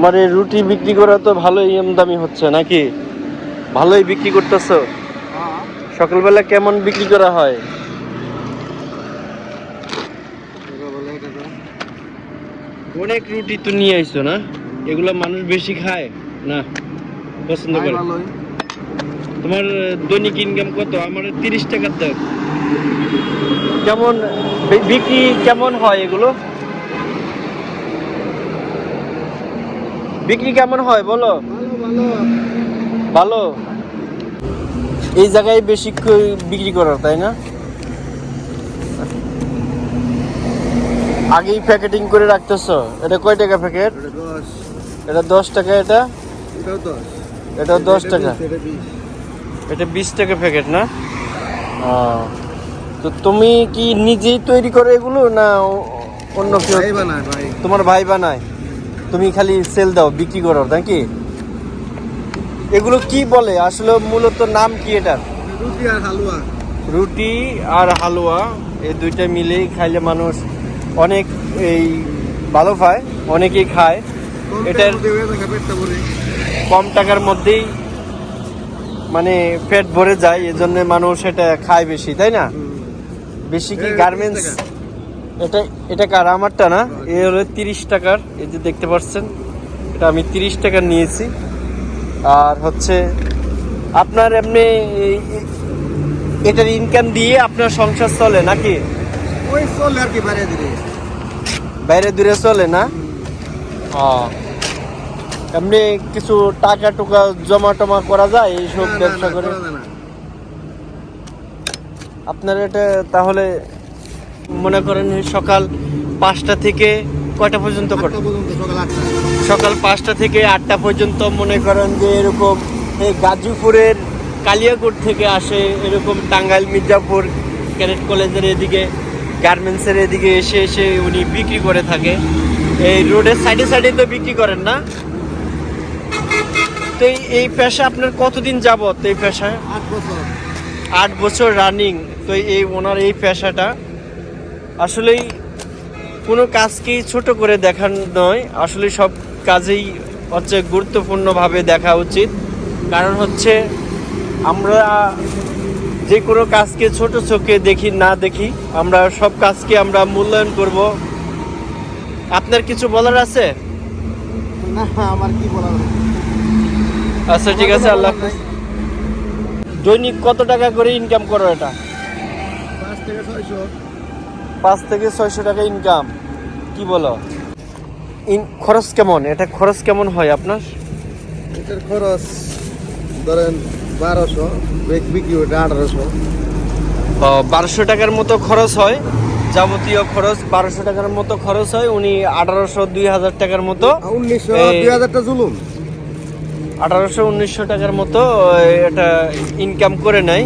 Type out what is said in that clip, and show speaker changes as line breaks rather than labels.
মানে রুটি বিক্রি করা তো ভালোই আমদামি হচ্ছে, নাকি? ভালোই বিক্রি করতেছো? সকালবেলা কেমন বিক্রি করা হয়? অনেক রুটি তো নিয়ে আইছো না? এগুলা মানুষ বেশি খায় না? পছন্দ করে? তোমার দৈনিক ইনকাম কত? আমার তিরিশ টাকার দাম। কেমন বিক্রি কেমন হয় এগুলো? বিক্রি কেমন হয় বলো? ভালো। এই জায়গায় বেশি বিক্রি করার তাই না? আগেই প্যাকেটিং করে রাখতেছো। এটা কয় টাকা প্যাকেট? এটা দশ। টাকা এটা? এটা দশ টাকা। এটা বিশ। টাকা প্যাকেট না? তো তুমি কি নিজেই তৈরি করো এগুলো না অন্য কেউ তোমার ভাই বানায়? তুমি খালি সেল দাও বিক্রি করো নাকি? এগুলো কি বলে? আসলে মূলত নাম কি এটার? রুটি আর হালুয়া। রুটি আর হালুয়া এই দুইটা মিলেই খাইলে মানুষ অনেক এই ভালো পায় অনেকেই খায়। এটার কম টাকার মধ্যেই মানে পেট ভরে যায় এজন্য মানুষ এটা খায় বেশি তাই না? বেশি কি গার্মেন্টস এটা এটা কার? আমারটা না? এ হলো তিরিশ টাকার এই যে দেখতে পাচ্ছেন এটা আমি তিরিশ টাকার নিয়েছি। আর হচ্ছে আপনার এমনি এটার ইনকাম দিয়ে আপনার সংসার চলে নাকি?
ওই চলে আর কি বাইরে দিলে
বাইরে দূরে চলে না? ও এমনি কিছু টাকা টুকা জমা টমা করা যায় এইসব ব্যবসা করে? আপনার এটা তাহলে মনে করেন সকাল পাঁচটা থেকে কয়টা পর্যন্ত
সকাল
পাঁচটা থেকে আটটা পর্যন্ত মনে করেন যে এরকম এই গাজীপুরের কালিয়াকোট থেকে আসে এরকম টাঙ্গাইল মির্জাপুর ক্যাডেট কলেজের এদিকে গার্মেন্টসের এদিকে এসে এসে উনি বিক্রি করে থাকে। এই রোডের সাইডে সাইডে তো বিক্রি করেন না? তো এই- পেশা আপনার কতদিন যাবত এই পেশায়?
আট বছর।
আট বছর রানিং। তো এই ওনার এই পেশাটা আসলেই কোনো কাজকেই ছোট করে দেখার নয় আসলে সব কাজেই হচ্ছে গুরুত্বপূর্ণভাবে দেখা উচিত। কারণ হচ্ছে আমরা যে কোনো কাজকে ছোট চোখে দেখি না দেখি আমরা সব কাজকে আমরা মূল্যায়ন করব। আপনার কিছু বলার আছে?
না আমার কি বলার
আচ্ছা ঠিক আছে আল্লাহ হাফেজ। দৈনিক কত টাকা করে ইনকাম করো এটা?
পাঁচ থেকে ছয়শো।
পাঁচ থেকে ছয়শো টাকা ইনকাম কি বলো? ইন খরচ কেমন? এটা খরচ কেমন হয় আপনার?
এটার খরচ ধরেন বারোশো বিক্রি ওটা আঠারোশো।
বারোশো টাকার মতো খরচ হয়। যাবতীয় খরচ বারোশো টাকার মতো খরচ হয়। উনি আঠারোশো দুই হাজার টাকার মতো
উনিশশো দুই হাজারটা জুলুম।
আঠারোশো উনিশশো টাকার মতো এটা ইনকাম করে নেয়।